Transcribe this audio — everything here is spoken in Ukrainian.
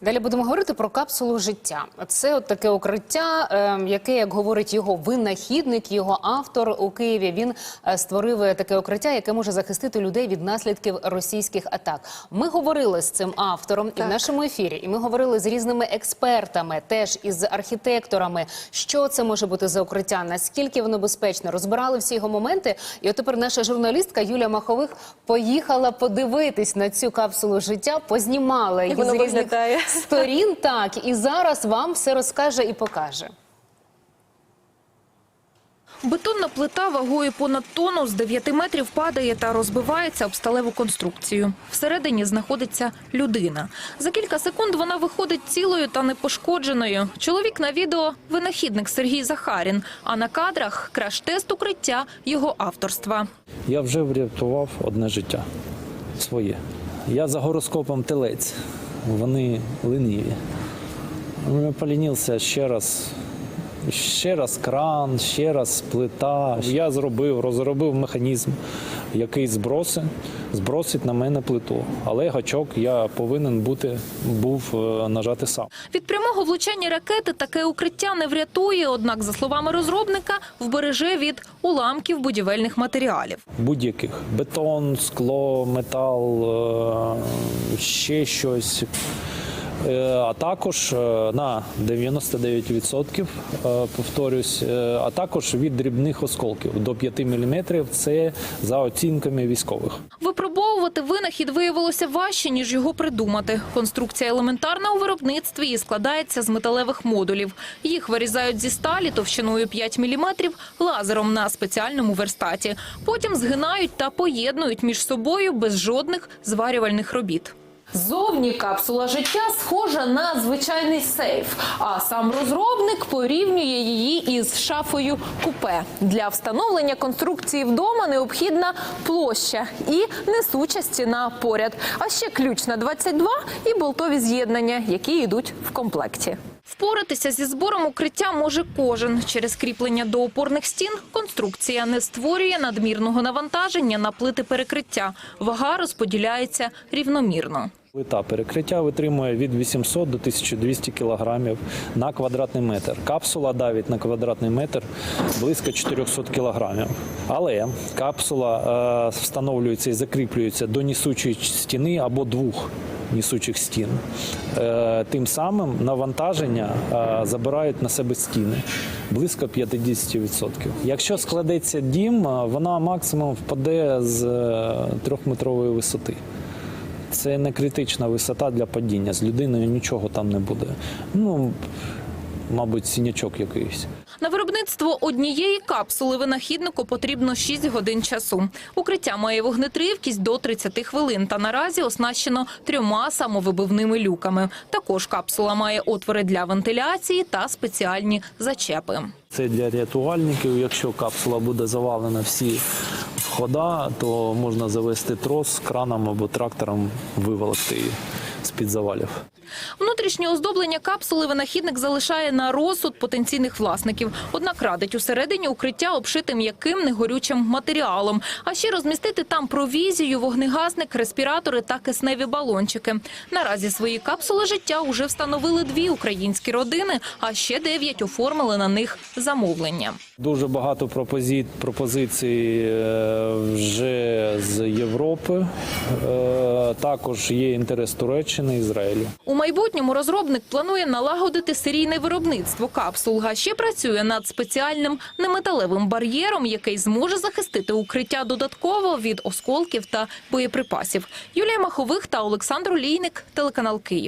Далі будемо говорити про капсулу життя. Це от таке укриття, е, яке, як говорить його винахідник, його автор у Києві. Він е, створив таке укриття, яке може захистити людей від наслідків російських атак. Ми говорили з цим автором і в нашому ефірі, і ми говорили з різними експертами, теж із архітекторами, що це може бути за укриття, наскільки воно безпечне. Розбирали всі його моменти. І от тепер наша журналістка Юлія Махових поїхала подивитись на цю капсулу життя, познімала її з різних виглядає. Сторін. Так і зараз вам все розкаже і покаже. Бетонна плита вагою понад тонну з 9 метрів падає та розбивається об сталеву конструкцію. Всередині знаходиться людина. За кілька секунд вона виходить цілою та непошкодженою. Чоловік на відео – винахідник Сергій Захарін, а на кадрах – краш-тест укриття його авторства. Я вже врятував одне життя своє. Я за гороскопом телець. Вони лениві. Я полінився ще раз. Ще раз кран, ще раз плита. Я зробив, розробив механізм, який зброси, збросить на мене плиту. Але гачок я повинен бути, був е, нажати сам. Від прямого влучання ракети таке укриття не врятує, однак, за словами розробника, вбереже від уламків будівельних матеріалів. будь-яких бетон, скло, метал, е, ще щось. Е, А також е, на 99%, е, повторюсь, а також від дрібних осколків до 5 мм це за оцінками військових. Випробовувати винахід виявилося важче, ніж його придумати. Конструкція елементарна у виробництві і складається з металевих модулів. Їх вирізають зі сталі товщиною 5 мм лазером на спеціальному верстаті. Потім згинають та поєднують між собою без жодних зварювальних робіт. Зовні капсула життя схожа на звичайний сейф, а сам розробник порівнює її із шафою купе. Для встановлення конструкції вдома необхідна площа і несуча стіна поряд. А ще ключ на 22 і болтові з'єднання, які йдуть в комплекті. Впоратися зі збором укриття може кожен. Через кріплення до опорних стін конструкція не створює надмірного навантаження на плити перекриття. Вага розподіляється рівномірно. Плита перекриття витримує від 800 до 1200 кг на квадратний метр. Капсула давить на квадратний метр близько 400 кг. Але капсула е, встановлюється і закріплюється до несучої стіни або двох несучих стін. Е, тим самим навантаження е, забирають на себе стіни близько 50%. Якщо складеться дім, е, вона максимум впаде з трьохметрової висоти. Це не критична висота для падіння. З людиною нічого там не буде. Ну, мабуть, сінячок якийсь. На виробництво однієї капсули винахіднику потрібно 6 годин часу. Укриття має вогнетривкість до 30 хвилин та наразі оснащено трьома самовибивними люками. Також капсула має отвори для вентиляції та спеціальні зачепи. Це для рятувальників. Якщо капсула буде завалена всі входа, то можна завести трос краном або трактором виволокти її з-під завалів. Внутрішнє оздоблення капсули винахідник залишає на розсуд потенційних власників. Однак радить усередині укриття обшити м'яким негорючим матеріалом. А ще розмістити там провізію, вогнегасник, респіратори та кисневі балончики. Наразі свої капсули життя уже встановили дві українські родини, а ще дев'ять оформили на них замовлення. Дуже багато пропозицій е, вже з Європи. Е, Також є інтерес Туреччини, Ізраїлю. Майбутньому розробник планує налагодити серійне виробництво капсул, а ще працює над спеціальним неметалевим бар'єром, який зможе захистити укриття додатково від осколків та боєприпасів. Юлія Махових та Олександр Олійник, телеканал Київ.